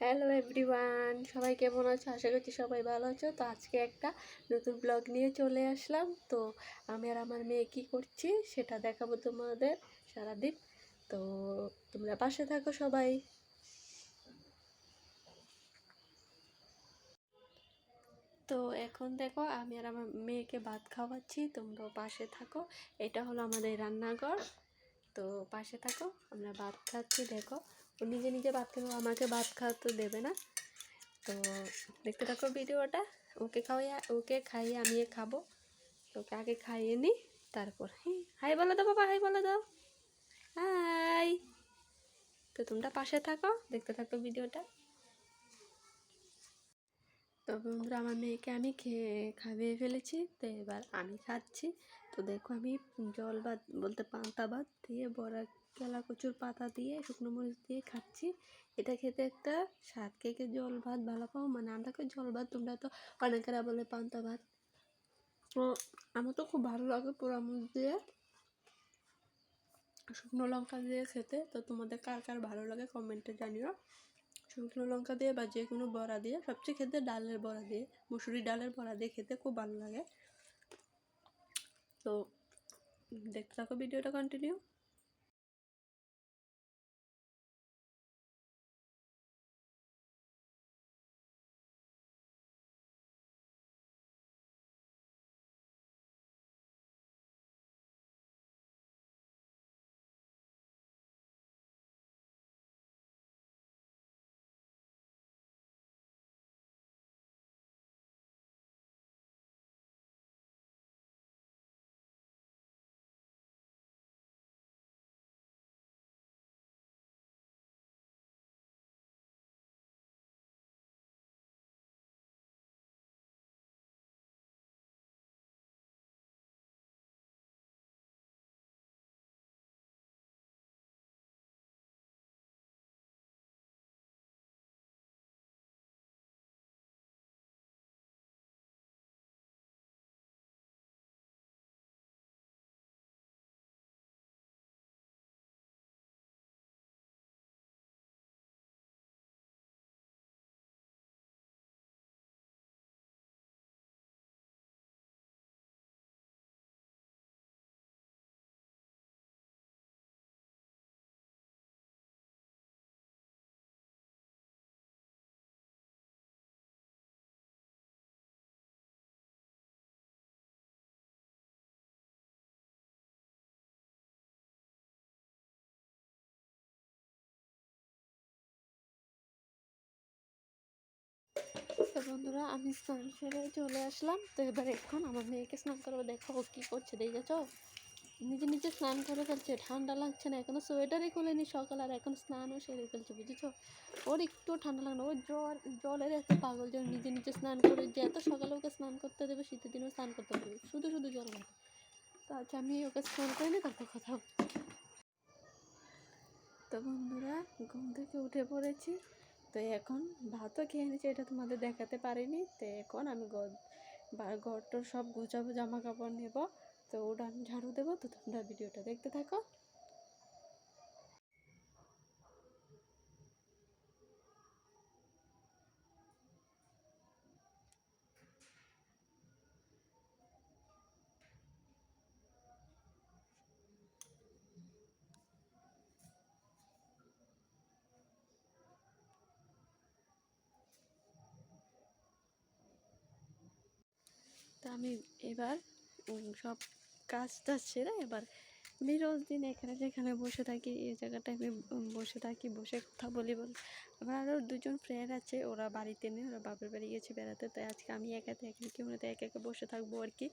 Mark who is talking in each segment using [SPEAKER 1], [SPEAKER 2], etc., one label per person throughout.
[SPEAKER 1] Hello everyone সবাই কেমন আছো? আশা করছি সবাই ভালো আছো। তো আজকে একটা নতুন ব্লগ নিয়ে চলে আসলাম। তো আমি আর আমার মেয়ে কী করছি সেটা দেখাবো তোমাদের সারাদিন। তো তোমরা পাশে থাকো সবাই। তো এখন দেখো, আমি আর আমার মেয়েকে ভাত খাওয়াচ্ছি। তোমরাও পাশে থাকো। এটা হলো আমাদের রান্নাঘর। তো পাশে থাকো, আমরা ভাত খাচ্ছি, দেখো। নিজে নিজে ভাত খাব আমাকে ভাত খাওয়াতে দেবে না। তো দেখতে থাকো ভিডিওটা, ওকে খাওয়াইয়া, ওকে খাইয়ে আমি খাব। ওকে আগে খাইয়ে নিই তারপর হ্যাঁ হাই বলে দাও বাবা, হাই বলে দাও হাই। তো তোমরা পাশে থাকো, দেখতে থাকো ভিডিওটা। তো বন্ধুরা, আমার মেয়েকে আমি খেয়ে, খাইয়ে ফেলেছি, তো এবার আমি খাচ্ছি। তো দেখো আমি জল ভাত বলতে পান্তা ভাত দিয়ে বড়া কেলা কচুর পাতা দিয়ে, শুকনো মরিচ দিয়ে খাচ্ছি। এটা খেতে একটা স্বাদ। কেকে জল ভাত ভালো পাও? মানে আমরাকে জল ভাত, তোমরা তো অনেকেরা বলে পান্তা ভাত। তো আমার তো খুব ভালো লাগে পোড়া পোড়ামুচ দিয়ে। শুকনো লঙ্কা দিয়ে খেতে। তো তোমাদের কার কার ভালো লাগে কমেন্টে জানিও। শুকনো লঙ্কা দিয়ে বা যে কোনো বড়া দিয়ে, সবচেয়ে খেতে ডালের বড়া দিয়ে মুসুরি ডালের বড়া দিয়ে খেতে খুব ভালো লাগে। তো দেখতে থাকো, ভিডিওটা কন্টিনিউ তো বন্ধুরা, আমি স্নান সেরে চলে আসলাম। তো এবার এখন আমার মেয়েকে স্নান করব। দেখো ও কী করছে দেখেছ নিজে নিজে স্নান করে ফেলছে। ঠান্ডা লাগছে না এখনও সোয়েটারই খুলেনি সকাল, আর এখন স্নানও সেরে ফেলছে, বুঝেছ? ওর একটু ঠান্ডা লাগে না। ওর জল জলের এত পাগল জল নিজে নিজে স্নান করে যে এত সকালে ওকে স্নান করতে দেবে, শীতের দিনেও স্নান করতে দেবে। শুধু শুধু জল লাগে। তো আচ্ছা আমি ওকে স্নান করে নি তারপর কথা। তো বন্ধুরা, ঘুম থেকে উঠে পড়েছি। তো এখন ভাতও খেয়ে নিয়েছি, এটা তোমাদের দেখাতে পারিনি। তো এখন আমি ঘরটোর সব গুছাবো জামা কাপড় নেব। তো ওটা আমি ঝাড়ু দেবো, তো তোমরা ভিডিওটা দেখতে থাকো। তো আমি এবার সব কাজ টাজ সেরে এবার রোজ দিন এখানে যেখানে বসে থাকি, এই জায়গাটায় আমি বসে থাকি, বসে কথা বলি বল। আমার আরও দুজন ফ্রেন্ড আছে, ওরা বাড়িতে নেই, ওরা বাপের বাড়ি গেছে বেড়াতে, তাই আজকে আমি একা এখানে কেউ না তাই একা একা বসে থাকব আর কি।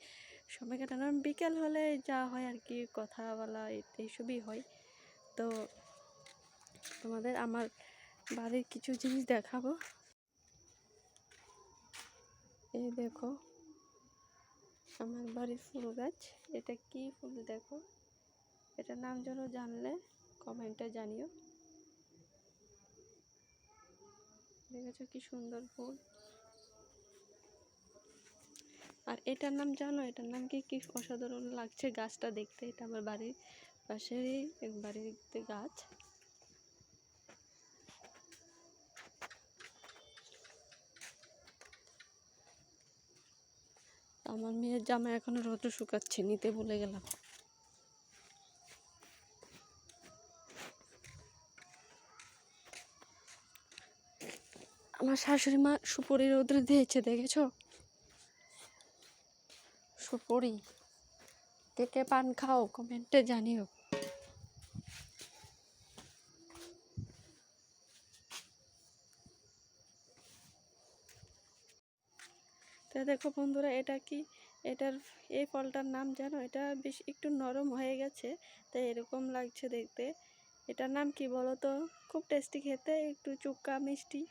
[SPEAKER 1] সময় কাটানো বিকেল হলে যা হয় আর কি, কথা বলা এই- এইসবই হয়। তো তোমাদের আমার বাড়ির কিছু জিনিস দেখাবো। এই দেখো। আমার বাড়ির ফুল গাছ। এটা কি ফুল দেখো? এটার নাম যেন জানলে কমেন্টে জানিও। দেখেছ কি সুন্দর ফুল? আর এটার নাম জানো? এটার নাম কি কি অসাধারণ লাগছে গাছটা দেখতে। এটা আমার বাড়ির পাশেরই এক বাড়িতে গাছ। আমার মেয়ের জামা এখনও রোদ্র শুকাচ্ছে, নিতে ভুলে গেলাম। আমার শাশুড়ি মা সুপরি রোদ্রে দিয়েছে, দেখেছ? সুপুরি। থেকে পান খাও কমেন্টে জানিও। তো দেখো বন্ধুরা, এটা কি? এটার এই ফলটার নাম জানো? এটা বেশ একটু নরম হয়ে গেছে, তাই এরকম লাগছে দেখতে। এটার নাম কি বলো তো খুব টেস্টি খেতে, একটু চুক্কা, মিষ্টি।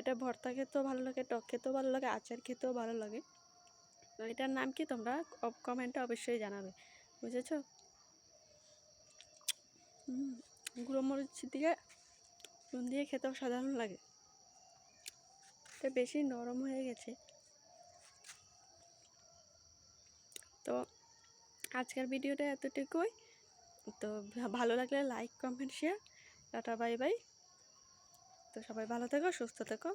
[SPEAKER 1] এটা ভর্তা খেতেও ভালো লাগে, টক খেতেও ভালো লাগে, আচার খেতেও ভালো লাগে। এটার নাম কি তোমরা কমেন্টে অবশ্যই জানাবে, বুঝেছ? গুঁড়ো মরিচ দিয়ে, নুন দিয়ে খেতেও সাধারণ লাগে। এটা বেশি নরম হয়ে গেছে তো আজকের ভিডিওটা এতটুকুই। তো ভালো লাগলে like comment share tata bye bye তো সবাই ভালো থেকো, সুস্থ থেকো।